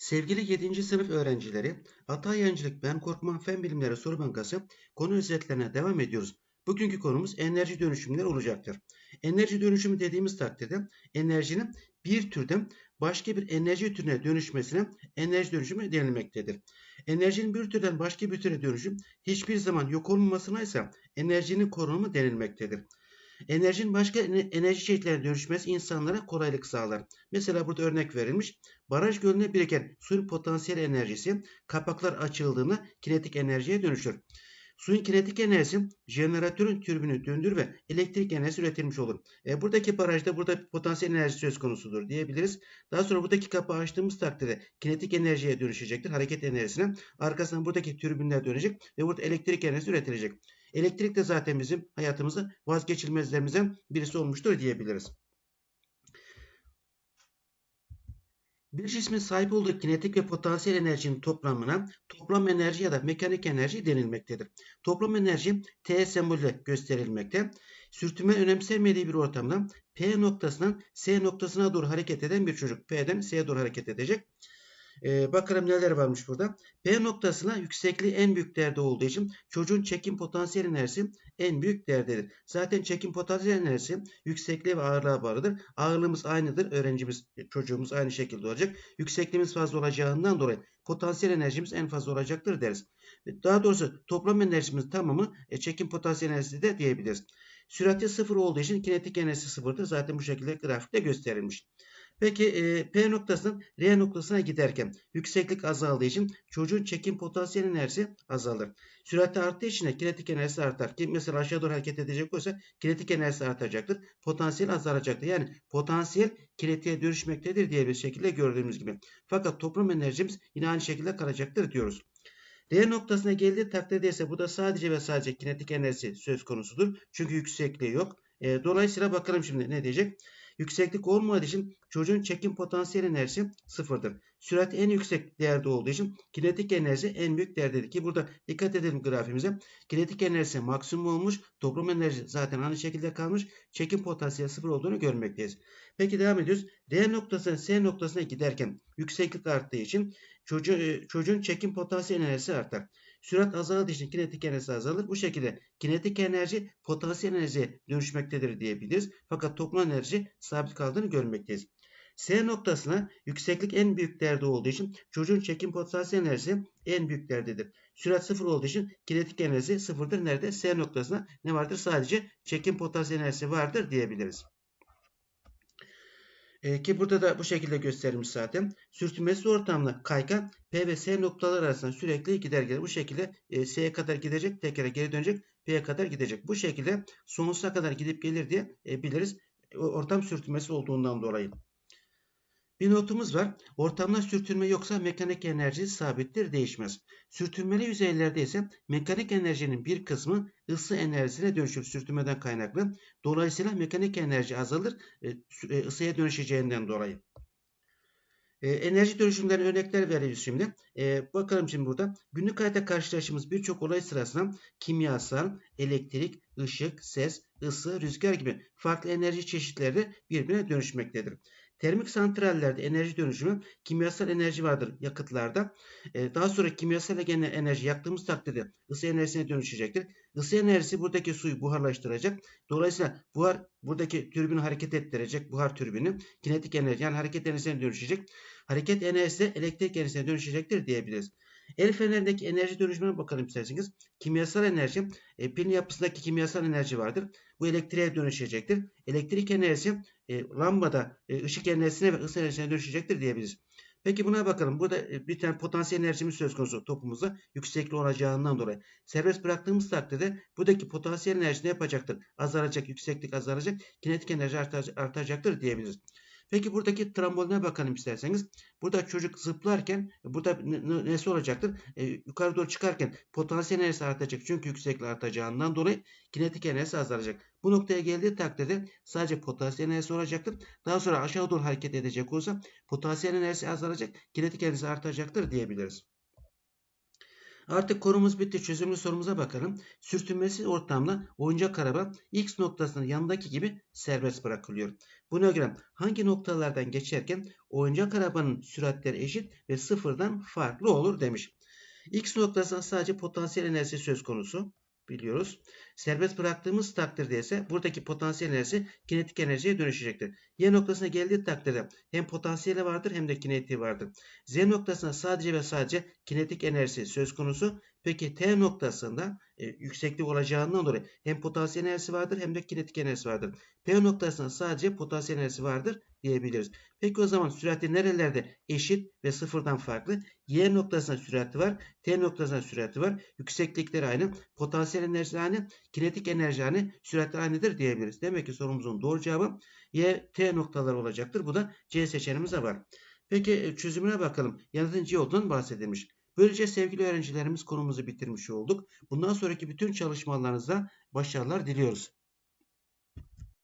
Sevgili 7. sınıf öğrencileri, Ata Yancılık Ben Korkmam Fen Bilimleri Soru Bankası konu özetlerine devam ediyoruz. Bugünkü konumuz enerji dönüşümleri olacaktır. Enerji dönüşümü dediğimiz takdirde enerjinin bir türden başka bir enerji türüne dönüşmesine enerji dönüşümü denilmektedir. Enerjinin bir türden başka bir türe dönüşüm hiçbir zaman yok olmamasına ise enerjinin korunumu denilmektedir. Enerjinin başka enerji çeşitlerine dönüşmesi insanlara kolaylık sağlar. Mesela burada örnek verilmiş. Baraj gölüne biriken suyun potansiyel enerjisi kapaklar açıldığında kinetik enerjiye dönüşür. Suyun kinetik enerjisi jeneratörün türbünü döndür ve elektrik enerjisi üretilmiş olur. E, buradaki barajda burada potansiyel enerji söz konusudur diyebiliriz. Daha sonra buradaki kapağı açtığımız takdirde kinetik enerjiye dönüşecektir. Hareket enerjisine. Arkasından buradaki türbinler dönecek ve burada elektrik enerjisi üretilecek. Elektrik de zaten bizim hayatımızda vazgeçilmezlerimizden birisi olmuştur diyebiliriz. Bir cismin sahip olduğu kinetik ve potansiyel enerjinin toplamına toplam enerji ya da mekanik enerji denilmektedir. Toplam enerji T sembolüyle gösterilmekte. Sürtünme önemsenmediği bir ortamda P noktasından S noktasına doğru hareket eden bir çocuk P'den S'ye doğru hareket edecek. Ee, bakalım neler varmış burada. P noktasına yüksekliği en büyük değerde olduğu için çocuğun çekim potansiyel enerjisi en büyük değerdedir. Zaten çekim potansiyel enerjisi yüksekliğe ve ağırlığa bağlıdır. Ağırlığımız aynıdır. Öğrencimiz, çocuğumuz aynı şekilde olacak. Yüksekliğimiz fazla olacağından dolayı potansiyel enerjimiz en fazla olacaktır deriz. Daha doğrusu toplam enerjimizin tamamı e, çekim potansiyel enerjisi de diyebiliriz. Sürati sıfır olduğu için kinetik enerjisi sıfırdır. Zaten bu şekilde grafikte gösterilmiş. Peki e, P noktasından R noktasına giderken yükseklik azaldığı için çocuğun çekim potansiyel enerjisi azalır. Sürati arttığı için kinetik enerjisi artar. Ki mesela aşağı doğru hareket edecek olsa kinetik enerjisi artacaktır. Potansiyel azalacaktır. Yani potansiyel kinetiğe dönüşmektedir diye bir şekilde gördüğümüz gibi. Fakat toplam enerjimiz yine aynı şekilde kalacaktır diyoruz. R noktasına geldiği takdirde ise bu da sadece ve sadece kinetik enerjisi söz konusudur. Çünkü yüksekliği yok. E, dolayısıyla bakalım şimdi ne diyecek. Yükseklik olmadığı için çocuğun çekim potansiyel enerjisi sıfırdır. Sürat en yüksek değerde olduğu için kinetik enerji en büyük değerdedir. Ki burada dikkat edelim grafimize. Kinetik enerjisi maksimum olmuş. Toplam enerji zaten aynı şekilde kalmış. Çekim potansiyeli sıfır olduğunu görmekteyiz. Peki devam ediyoruz. R noktasına S noktasına giderken yükseklik arttığı için çocuğun, çocuğun çekim potansiyel enerjisi artar. Sürat azaldığı için kinetik enerji azalır. Bu şekilde kinetik enerji potansiyel enerjiye dönüşmektedir diyebiliriz. Fakat toplam enerji sabit kaldığını görmekteyiz. S noktasına yükseklik en büyük değerde olduğu için çocuğun çekim potansiyel enerjisi en büyük değerdedir. Sürat sıfır olduğu için kinetik enerji sıfırdır. Nerede? S noktasına ne vardır? Sadece çekim potansiyel enerjisi vardır diyebiliriz. E, ki burada da bu şekilde gösterilmiş zaten. Sürtünmesiz ortamda kaygan P ve S noktalar arasında sürekli gider gelir. Bu şekilde e, S'ye kadar gidecek, tekrar geri dönecek, P'ye kadar gidecek. Bu şekilde sonsuza kadar gidip gelir diye e, biliriz. Ortam sürtünmesi olduğundan dolayı. Bir notumuz var. Ortamda sürtünme yoksa mekanik enerji sabittir, değişmez. Sürtünmeli yüzeylerde ise mekanik enerjinin bir kısmı ısı enerjisine dönüşür sürtünmeden kaynaklı. Dolayısıyla mekanik enerji azalır e, e, ısıya dönüşeceğinden dolayı. E, enerji dönüşümlerine örnekler vereceğiz şimdi. E, bakalım şimdi burada. Günlük hayatta karşılaştığımız birçok olay sırasında kimyasal, elektrik, ışık, ses, ısı, rüzgar gibi farklı enerji çeşitleri birbirine dönüşmektedir. Termik santrallerde enerji dönüşümü kimyasal enerji vardır yakıtlarda. Ee, daha sonra kimyasal enerji yaktığımız takdirde ısı enerjisine dönüşecektir. Isı enerjisi buradaki suyu buharlaştıracak. Dolayısıyla buhar buradaki türbünü hareket ettirecek. Buhar türbünü kinetik enerji yani hareket enerjisine dönüşecek. Hareket enerjisi elektrik enerjisine dönüşecektir diyebiliriz. El fenerindeki enerji dönüşümüne bakalım isterseniz. Kimyasal enerji, e, pilin yapısındaki kimyasal enerji vardır. Bu elektriğe dönüşecektir. Elektrik enerjisi e, lambada e, ışık enerjisine ve ısı enerjisine dönüşecektir diyebiliriz. Peki buna bakalım. Burada e, bir tane potansiyel enerjimiz söz konusu topumuzda yüksekli olacağından dolayı. Serbest bıraktığımız takdirde buradaki potansiyel enerji ne yapacaktır? Azalacak, yükseklik azalacak, kinetik enerji artacaktır diyebiliriz. Peki buradaki tramboline bakalım isterseniz. Burada çocuk zıplarken burada nesi olacaktır? E, yukarı doğru çıkarken potansiyel enerjisi artacak. Çünkü yükseklik artacağından dolayı kinetik enerjisi azalacak. Bu noktaya geldiği takdirde sadece potansiyel enerjisi olacaktır. Daha sonra aşağı doğru hareket edecek olursa potansiyel enerjisi azalacak. Kinetik enerjisi artacaktır diyebiliriz. Artık konumuz bitti. Çözümlü sorumuza bakalım. Sürtünmesiz ortamda oyuncak araba X noktasının yanındaki gibi serbest bırakılıyor. Buna göre hangi noktalardan geçerken oyuncak arabanın süratleri eşit ve sıfırdan farklı olur demiş. X noktasında sadece potansiyel enerjisi söz konusu biliyoruz. Serbest bıraktığımız takdirde ise buradaki potansiyel enerji kinetik enerjiye dönüşecektir. Y noktasına geldiği takdirde hem potansiyeli vardır hem de kinetiği vardır. Z noktasında sadece ve sadece kinetik enerjisi söz konusu. Peki T noktasında e, yükseklik olacağından dolayı hem potansiyel enerjisi vardır hem de kinetik enerjisi vardır. P noktasında sadece potansiyel enerjisi vardır diyebiliriz. Peki o zaman sürati nerelerde eşit ve sıfırdan farklı? Y noktasında sürati var, T noktasında sürati var. Yükseklikleri aynı, potansiyel enerji aynı, kinetik enerji aynı, süratler aynıdır diyebiliriz. Demek ki sorumuzun doğru cevabı Y, T noktaları olacaktır. Bu da C seçeneğimiz de var. Peki e, çözümüne bakalım. Yanıtın C olduğundan bahsedilmiş. Böylece sevgili öğrencilerimiz konumuzu bitirmiş olduk. Bundan sonraki bütün çalışmalarınızda başarılar diliyoruz.